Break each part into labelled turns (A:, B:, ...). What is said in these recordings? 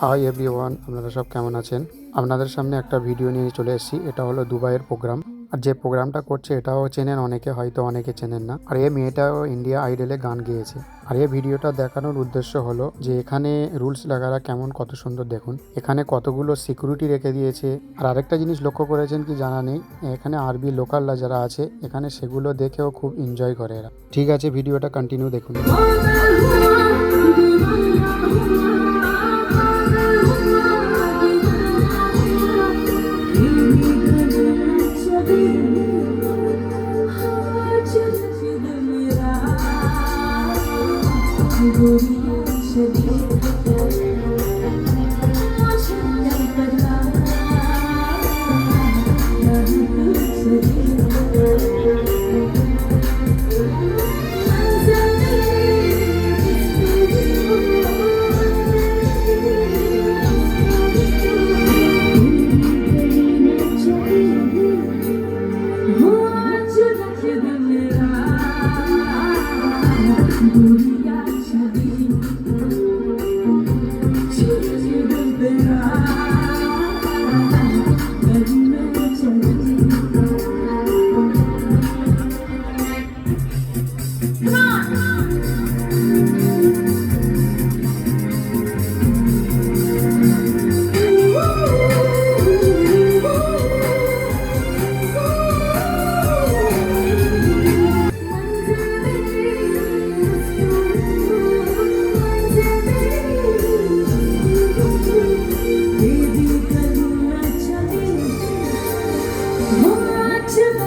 A: Hi everyone আপনারা সব কেমন আছেন? আপনাদের সামনে একটা ভিডিও নিয়ে চলে এসেছি, এটা হলো দুবাইয়ের প্রোগ্রাম আর যে প্রোগ্রামটা করছে, এটাও চেনেন, অনেকে হয়তো অনেকে চেনেন না। আর এই মেয়েটাও ইন্ডিয়া আইডলে গান গেয়েছে। আর এই ভিডিওটা দেখানোর উদ্দেশ্য হলো যে এখানে রুলস লাগারা কেমন, কত সুন্দর দেখুন। এখানে কতগুলো সিকিউরিটি রেখে দিয়েছে। আর আরেকটা জিনিস লক্ষ্য করেছেন কি জানা নেই, এখানে আরবি লোকালরা যারা আছে, এখানে সেগুলো দেখেও খুব এনজয় করে এরা। ঠিক আছে ভিডিওটা কন্টিনিউ দেখুন। ঘুরি সেদিন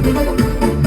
A: Thank you.